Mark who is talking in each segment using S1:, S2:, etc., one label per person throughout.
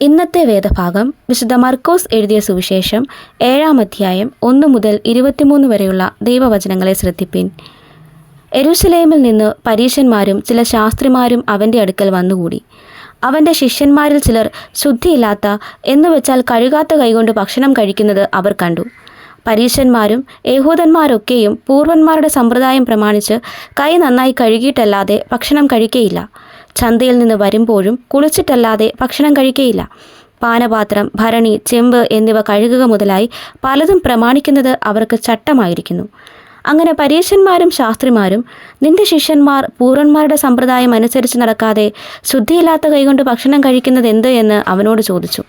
S1: ഇന്നത്തെ വേദഭാഗം വിശുദ്ധ മർക്കോസ് എഴുതിയ സുവിശേഷം ഏഴാം അധ്യായം ഒന്ന് മുതൽ ഇരുപത്തിമൂന്ന് വരെയുള്ള ദൈവവചനങ്ങളെ ശ്രദ്ധിപ്പിൻ. എരുസലേമിൽ നിന്ന് പരീശന്മാരും ചില ശാസ്ത്രിമാരും അവന്റെ അടുക്കൽ വന്നുകൂടി. അവന്റെ ശിഷ്യന്മാരിൽ ചിലർ ശുദ്ധിയില്ലാത്ത എന്നുവെച്ചാൽ കഴുകാത്ത കൈകൊണ്ട് ഭക്ഷണം കഴിക്കുന്നത് അവർ കണ്ടു. പരീശന്മാരും യഹൂദന്മാരൊക്കെയും പൂർവന്മാരുടെ സമ്പ്രദായം പ്രമാണിച്ച് കൈ നന്നായി കഴുകിയിട്ടല്ലാതെ ഭക്ഷണം കഴിക്കയില്ല. ചന്തയിൽ നിന്ന് വരുമ്പോഴും കുളിച്ചിട്ടല്ലാതെ ഭക്ഷണം കഴിക്കയില്ല. പാനപാത്രം ഭരണി ചെമ്പ് എന്നിവ കഴുകുക മുതലായി പലതും പ്രമാണിക്കുന്നത് അവർക്ക് ചട്ടമായിരിക്കുന്നു. അങ്ങനെ പരീശന്മാരും ശാസ്ത്രിമാരും നിന്റെ ശിഷ്യന്മാർ പൂർവന്മാരുടെ സമ്പ്രദായം അനുസരിച്ച് നടക്കാതെ ശുദ്ധിയില്ലാത്ത കൈകൊണ്ട് ഭക്ഷണം കഴിക്കുന്നത് എന്ത് എന്ന് അവനോട് ചോദിച്ചു.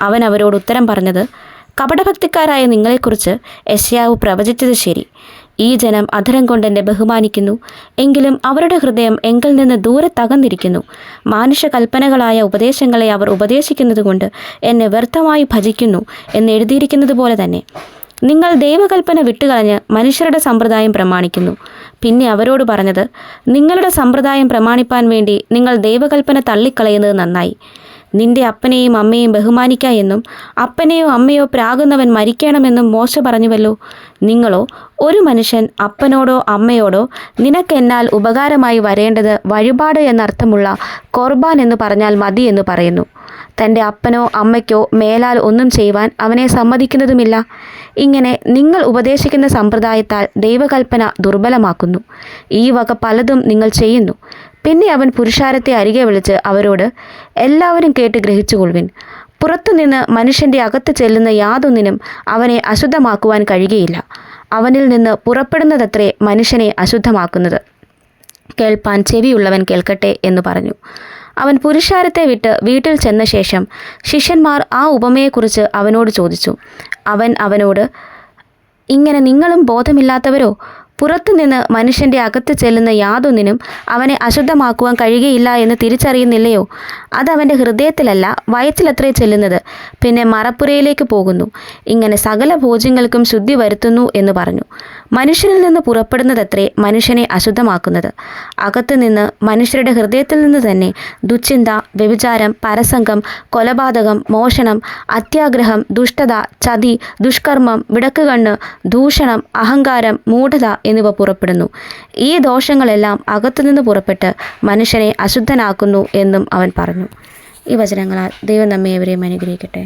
S1: അവൻ അവരോട് ഉത്തരം പറഞ്ഞത് കപടഭക്തിക്കാരായ നിങ്ങളെക്കുറിച്ച് യശ്യാവ് പ്രവചിച്ചത് ശരി. ഈ ജനം അധരം കൊണ്ട് എന്നെ ബഹുമാനിക്കുന്നു. എങ്കിലും അവരുടെ ഹൃദയം എങ്കിൽ നിന്ന് ദൂരെ തകർന്നിരിക്കുന്നു. മാനുഷകൽപ്പനകളായ ഉപദേശങ്ങളെ അവർ ഉപദേശിക്കുന്നതുകൊണ്ട് എന്നെ വ്യർത്ഥമായി ഭജിക്കുന്നു എന്ന് എഴുതിയിരിക്കുന്നത് പോലെ തന്നെ. നിങ്ങൾ ദൈവകൽപ്പന വിട്ടുകളഞ്ഞ് മനുഷ്യരുടെ സമ്പ്രദായം പ്രമാണിക്കുന്നു. പിന്നെ അവരോട് പറഞ്ഞത് നിങ്ങളുടെ സമ്പ്രദായം പ്രമാണിപ്പാൻ വേണ്ടി നിങ്ങൾ ദൈവകൽപ്പന തള്ളിക്കളയുന്നത് നന്നായി. നിന്റെ അപ്പനെയും അമ്മയെയും ബഹുമാനിക്ക എന്നും അപ്പനെയോ അമ്മയോ പ്രാകുന്നവൻ മരിക്കണമെന്നും മോശ പറഞ്ഞുവല്ലോ. നിങ്ങളോ ഒരു മനുഷ്യൻ അപ്പനോടോ അമ്മയോടോ നിനക്കെന്നാൽ ഉപകാരമായി വരേണ്ടത് വഴിപാട് എന്നർത്ഥമുള്ള കോർബാൻ എന്ന് പറഞ്ഞാൽ മതി എന്ന് പറയുന്നു. തന്റെ അപ്പനോ അമ്മയ്ക്കോ മേലാൽ ഒന്നും ചെയ്യുവാൻ അവനെ സമ്മതിക്കുന്നതുമില്ല. ഇങ്ങനെ നിങ്ങൾ ഉപദേശിക്കുന്ന സമ്പ്രദായത്താൽ ദൈവകൽപ്പന ദുർബലമാക്കുന്നു. ഈ വക പലതും നിങ്ങൾ ചെയ്യുന്നു. പിന്നെ അവൻ പുരുഷാരത്തെ അരികെ വിളിച്ച് അവരോട് എല്ലാവരും കേട്ട് ഗ്രഹിച്ചുകൊള്ളുവിൻ. പുറത്തുനിന്ന് മനുഷ്യന്റെ അകത്ത് ചെല്ലുന്ന യാതൊന്നിനും അവനെ അശുദ്ധമാക്കുവാൻ കഴിയുകയില്ല. അവനിൽ നിന്ന് പുറപ്പെടുന്നതത്രേ മനുഷ്യനെ അശുദ്ധമാക്കുന്നത്. കേൾപ്പാൻ ചെവിയുള്ളവൻ കേൾക്കട്ടെ എന്ന് പറഞ്ഞു. അവൻ പുരുഷാരത്തെ വിട്ട് വീട്ടിൽ ചെന്ന ശേഷം ശിഷ്യന്മാർ ആ ഉപമയെക്കുറിച്ച് അവനോട് ചോദിച്ചു. അവൻ അവനോട് ഇങ്ങനെ നിങ്ങളും ബോധമില്ലാത്തവരോ? പുറത്തുനിന്ന് മനുഷ്യന്റെ അകത്ത് ചെല്ലുന്ന യാതൊന്നിനും അവനെ അശുദ്ധമാക്കുവാൻ കഴിയുകയില്ല എന്ന് തിരിച്ചറിയുന്നില്ലയോ? അതവന്റെ ഹൃദയത്തിലല്ല വയറ്റിലത്രേ ചെല്ലുന്നത്. പിന്നെ മറപ്പുരയിലേക്ക് പോകുന്നു. ഇങ്ങനെ സകല ഭോജ്യങ്ങൾക്കും ശുദ്ധി വരുത്തുന്നു എന്ന് പറഞ്ഞു. മനുഷ്യനിൽ നിന്ന് പുറപ്പെടുന്നതത്രേ മനുഷ്യനെ അശുദ്ധമാക്കുന്നത്. അകത്തുനിന്ന് മനുഷ്യരുടെ ഹൃദയത്തിൽ നിന്ന് തന്നെ ദുശ്ചിന്ത വ്യഭിചാരം പരസംഗം കൊലപാതകം മോഷണം അത്യാഗ്രഹം ദുഷ്ടത ചതി ദുഷ്കർമ്മം വിടക്കുകണ്ണ് ദൂഷണം അഹങ്കാരം മൂഢത എന്നിവ പുറപ്പെടുന്നു. ഈ ദോഷങ്ങളെല്ലാം അകത്തുനിന്ന് പുറപ്പെട്ട് മനുഷ്യനെ അശുദ്ധനാക്കുന്നു എന്നും അവൻ പറഞ്ഞു. ഈ വചനങ്ങളാൽ ദൈവം നമ്മെ അവരെയും അനുഗ്രഹിക്കട്ടെ.